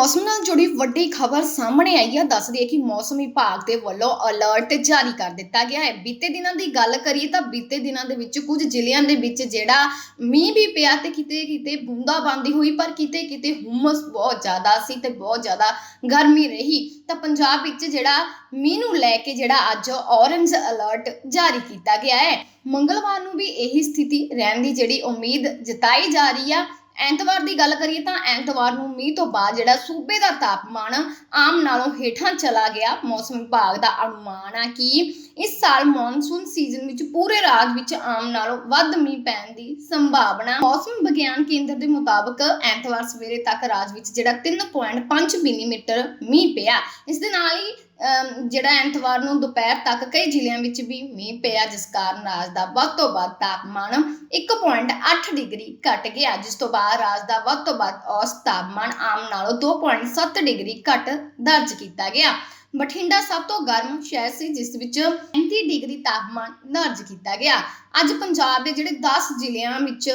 ਮੌਸਮ ਨਾਲ ਜੁੜੀ ਵੱਡੀ ਖਬਰ ਸਾਹਮਣੇ ਆਈ ਹੈ ਦੱਸਦੀ ਹੈ ਕਿ ਮੌਸਮ ਵਿਭਾਗ ਦੇ ਵੱਲੋਂ ਅਲਰਟ ਜਾਰੀ ਕਰ ਦਿੱਤਾ ਗਿਆ ਹੈ। ਬੀਤੇ ਦਿਨਾਂ ਦੀ ਗੱਲ ਕਰੀਏ ਤਾਂ ਬੀਤੇ ਦਿਨਾਂ ਦੇ ਵਿੱਚ ਕੁਝ ਜ਼ਿਲ੍ਹਿਆਂ ਦੇ ਵਿੱਚ ਜਿਹੜਾ ਮੀਂਹ ਵੀ ਪਿਆ ਤੇ ਕਿਤੇ ਕਿਤੇ ਬੂੰਦਾਬਾਂਦੀ ਹੋਈ, ਪਰ ਕਿਤੇ ਕਿਤੇ ਹੁਮਸ ਬਹੁਤ ਜ਼ਿਆਦਾ ਸੀ ਤੇ ਬਹੁਤ ਜ਼ਿਆਦਾ ਗਰਮੀ ਰਹੀ। ਤਾਂ ਪੰਜਾਬ ਵਿੱਚ ਜਿਹੜਾ ਮੀਂਹ ਨੂੰ ਲੈ ਕੇ ਜਿਹੜਾ ਅੱਜ ਔਰੰਜ ਅਲਰਟ ਜਾਰੀ ਕੀਤਾ ਗਿਆ ਹੈ। ਮੰਗਲਵਾਰ ਨੂੰ ਵੀ ਇਹੀ ਸਥਿਤੀ ਰਹਿਣ ਦੀ ਜਿਹੜੀ ਉਮੀਦ ਜਤਾਈ ਜਾ ਰਹੀ ਆ। ਐਤਵਾਰ ਦੀ ਗੱਲ ਕਰੀਏ ਤਾਂ ਐਤਵਾਰ ਨੂੰ ਮੀਂਹ ਤੋਂ ਬਾਅਦ ਜਿਹੜਾ ਸੂਬੇ ਦਾ ਤਾਪਮਾਨ ਆਮ ਨਾਲੋਂ ਹੇਠਾਂ ਚਲਾ ਗਿਆ। ਮੌਸਮ ਵਿਭਾਗ ਦਾ ਅਨੁਮਾਨ ਆ ਕਿ ਇਸ ਸਾਲ ਮੌਨਸੂਨ ਸੀਜ਼ਨ ਵਿੱਚ ਪੂਰੇ ਰਾਜ ਵਿੱਚ ਆਮ ਨਾਲੋਂ ਵੱਧ ਮੀਂਹ ਪੈਣ ਦੀ ਸੰਭਾਵਨਾ। ਮੌਸਮ ਵਿਗਿਆਨ ਕੇਂਦਰ ਦੇ ਮੁਤਾਬਕ ਐਤਵਾਰ ਸਵੇਰੇ ਤੱਕ ਰਾਜ ਵਿੱਚ ਜਿਹੜਾ 3.5 ਮਿਲੀਮੀਟਰ ਮੀਂਹ ਪਿਆ। ਇਸ ਦੇ ਨਾਲ ਹੀ ਜਿਹੜਾ ਐਤਵਾਰ ਨੂੰ ਦੁਪਹਿਰ ਤੱਕ ਕਈ ਜ਼ਿਲ੍ਹਿਆਂ ਵਿੱਚ ਵੀ ਮੀਂਹ ਪਿਆ, ਜਿਸ ਕਾਰਨ ਰਾਜ ਦਾ ਵੱਧ ਤੋਂ ਵੱਧ ਤਾਪਮਾਨ 1.8 ਡਿਗਰੀ ਘਟ ਗਿਆ, ਜਿਸ ਤੋਂ ਬਾਅਦ ਰਾਜ ਦਾ ਵੱਧ ਤੋਂ ਵੱਧ ਔਸਤ ਤਾਪਮਾਨ ਆਮ ਨਾਲੋਂ 2.7 ਡਿਗਰੀ ਘਟ ਦਰਜ ਕੀਤਾ ਗਿਆ। ਬਠਿੰਡਾ ਸਭ ਤੋਂ ਗਰਮ ਸ਼ਹਿਰ ਸੀ, ਜਿਸ ਵਿੱਚ 35 ਡਿਗਰੀ ਤਾਪਮਾਨ ਦਰਜ ਕੀਤਾ ਗਿਆ। ਅੱਜ ਪੰਜਾਬ ਦੇ ਜਿਹੜੇ 10 ਜ਼ਿਲ੍ਹਿਆਂ ਵਿੱਚ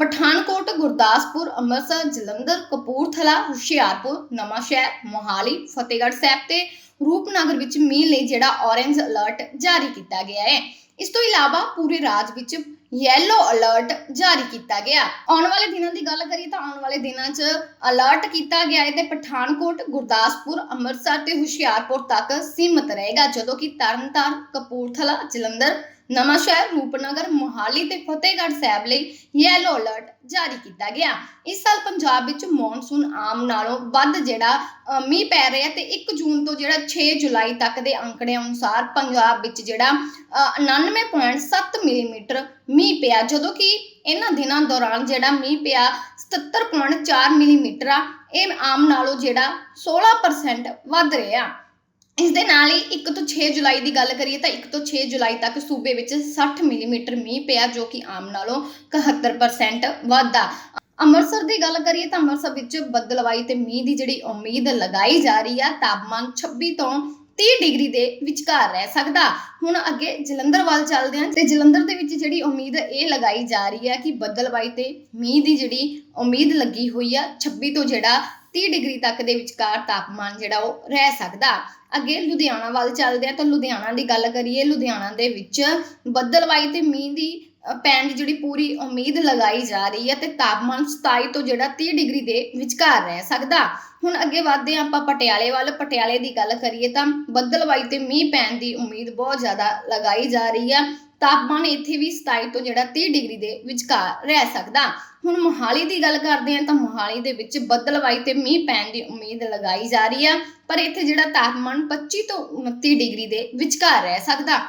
ਪਠਾਨਕੋਟ, ਗੁਰਦਾਸਪੁਰ, ਅੰਮ੍ਰਿਤਸਰ, ਜਲੰਧਰ, ਕਪੂਰਥਲਾ, ਹੁਸ਼ਿਆਰਪੁਰ, ਨਵਾਂਸ਼ਹਿਰ, ਮੋਹਾਲੀ, ਫਤਿਹਗੜ੍ਹ ਸਾਹਿਬ ਤੇ ਰੂਪਨਗਰ ਵਿੱਚ ਮੀਂਹ ਲਈ ਜਿਹੜਾ ਔਰੇਂਜ ਅਲਰਟ ਜਾਰੀ ਕੀਤਾ ਗਿਆ ਹੈ। ਇਸ ਤੋਂ ਇਲਾਵਾ ਪੂਰੇ ਰਾਜ ਵਿੱਚ ਯੈਲੋ ਅਲਰਟ ਜਾਰੀ ਕੀਤਾ ਗਿਆ। ਆਉਣ ਵਾਲੇ ਦਿਨਾਂ ਦੀ ਗੱਲ ਕਰੀਏ ਤਾਂ ਵਾਲੇ ਦਿਨਾਂ 'ਚ ਅਲਰਟ ਕੀਤਾ ਗਿਆ ਹੈ ਤੇ ਪਠਾਨਕੋਟ, ਗੁਰਦਾਸਪੁਰ, ਅੰਮ੍ਰਿਤਸਰ ਤੇ ਹੁਸ਼ਿਆਰਪੁਰ ਤੱਕ ਸੀਮਤ ਰਹੇਗਾ, ਜਦੋਂ ਕਿ ਤਰਨਤਾਰਨ, ਕਪੂਰਥਲਾ, ਜਲੰਧਰ ਨਵਾਂਸ਼ਹਿਰ ਰੂਪਨਗਰ ਮੋਹਾਲੀ ਤੇ ਫਤਿਹਗੜ੍ਹ ਸਾਹਿਬ ਲਈ ਯੈਲੋ ਅਲਰਟ ਜਾਰੀ ਕੀਤਾ ਗਿਆ। ਇਸ ਸਾਲ ਪੰਜਾਬ ਵਿੱਚ ਮੌਨਸੂਨ ਆਮ ਨਾਲੋਂ ਵੱਧ ਜਿਹੜਾ ਮੀਂਹ ਪੈ ਰਿਹਾ ਤੇ 1 ਜੂਨ ਤੋਂ ਜਿਹੜਾ 6 ਜੁਲਾਈ ਤੱਕ ਦੇ ਅੰਕੜਿਆਂ ਅਨੁਸਾਰ ਪੰਜਾਬ ਵਿੱਚ ਜਿਹੜਾ ਅ, 99.7 ਮਿਲੀਮੀਟਰ ਮੀਂਹ ਪਿਆ। ਜਦੋਂ ਕਿ ਇਹਨਾਂ ਦਿਨਾਂ ਦੌਰਾਨ ਜਿਹੜਾ ਮੀਂਹ ਪਿਆ 77.4 ਮਿਲੀਮੀਟਰ ਆ ਇਹ ਆਮ ਨਾਲੋਂ ਜਿਹੜਾ 16% ਵੱਧ ਰਿਹਾ। ਇਸ ਦੇ ਨਾਲ ਹੀ 1 ਤੋਂ 6 ਜੁਲਾਈ ਦੀ ਗੱਲ ਕਰੀਏ ਤਾਂ 1 ਤੋਂ 6 ਜੁਲਾਈ ਤੱਕ ਸੂਬੇ ਵਿੱਚ 60 ਮਿਲੀਮੀਟਰ ਮੀਂਹ ਪਿਆ ਜੋ ਕਿ ਆਮ ਨਾਲੋਂ 71% ਵਾਧਾ। ਅੰਮ੍ਰਿਤਸਰ ਦੀ ਗੱਲ ਕਰੀਏ ਤਾਂ ਅੰਮ੍ਰਿਤਸਰ ਵਿੱਚ ਬੱਦਲਵਾਈ ਤੇ ਮੀਂਹ ਦੀ ਜਿਹੜੀ ਉਮੀਦ ਲਗਾਈ ਜਾ ਰਹੀ ਆ, ਤਾਪਮਾਨ 26 ਤੋਂ 30 ਡਿਗਰੀ ਦੇ ਵਿਚਕਾਰ ਰਹਿ ਸਕਦਾ। ਹੁਣ ਅੱਗੇ ਜਲੰਧਰ ਵੱਲ ਚੱਲਦੇ ਹਾਂ ਤੇ ਜਲੰਧਰ ਦੇ ਵਿੱਚ ਜਿਹੜੀ ਉਮੀਦ ਇਹ ਲਗਾਈ ਜਾ ਰਹੀ ਹੈ ਕਿ ਬੱਦਲਵਾਈ ਤੇ ਮੀਂਹ ਦੀ ਜਿਹੜੀ ਉਮੀਦ ਲੱਗੀ ਹੋਈ ਆ 26 ਤੋਂ ਜਿਹੜਾ 30 ਡਿਗਰੀ ਤੱਕ ਦੇ ਵਿਚਕਾਰ ਤਾਪਮਾਨ ਜਿਹੜਾ ਉਹ ਰਹਿ ਸਕਦਾ। ਅੱਗੇ ਲੁਧਿਆਣਾ ਵੱਲ ਚੱਲਦੇ ਆ ਤਾਂ ਲੁਧਿਆਣਾ ਦੀ ਗੱਲ ਕਰੀਏ, ਲੁਧਿਆਣਾ ਦੇ ਵਿੱਚ ਬੱਦਲਵਾਈ ਤੇ ਮੀਂਹ ਦੀ ਪੈਣ ਦੀ ਜਿਹੜੀ ਪੂਰੀ ਉਮੀਦ ਲਗਾਈ ਜਾ ਰਹੀ ਹੈ ਤੇ ਤਾਪਮਾਨ 27 ਤੋਂ ਜਿਹੜਾ 30 ਡਿਗਰੀ ਦੇ ਵਿਚਕਾਰ ਰਹਿ ਸਕਦਾ। ਹੁਣ ਅੱਗੇ ਵਧਦੇ ਹਾਂ ਆਪਾਂ ਪਟਿਆਲੇ ਵੱਲ। ਪਟਿਆਲੇ ਦੀ ਗੱਲ ਕਰੀਏ ਤਾਂ ਬੱਦਲਵਾਈ ਤੇ ਮੀਂਹ ਪੈਣ ਦੀ ਉਮੀਦ ਬਹੁਤ ਜ਼ਿਆਦਾ ਲਗਾਈ ਜਾ ਰਹੀ ਹੈ। ਤਾਪਮਾਨ ਇੱਥੇ ਵੀ 27 ਤੋਂ ਜਿਹੜਾ 30 ਡਿਗਰੀ ਦੇ ਵਿਚਕਾਰ ਰਹਿ ਸਕਦਾ। ਹੁਣ ਮੋਹਾਲੀ ਦੀ ਗੱਲ ਕਰਦੇ ਹਾਂ ਤਾਂ ਮੋਹਾਲੀ ਦੇ ਵਿੱਚ ਬੱਦਲਵਾਈ ਤੇ ਮੀਂਹ ਪੈਣ ਦੀ ਉਮੀਦ ਲਗਾਈ ਜਾ ਰਹੀ ਆ, ਪਰ ਇੱਥੇ ਜਿਹੜਾ ਤਾਪਮਾਨ 25 ਤੋਂ 29 ਡਿਗਰੀ ਦੇ ਵਿਚਕਾਰ ਰਹਿ ਸਕਦਾ।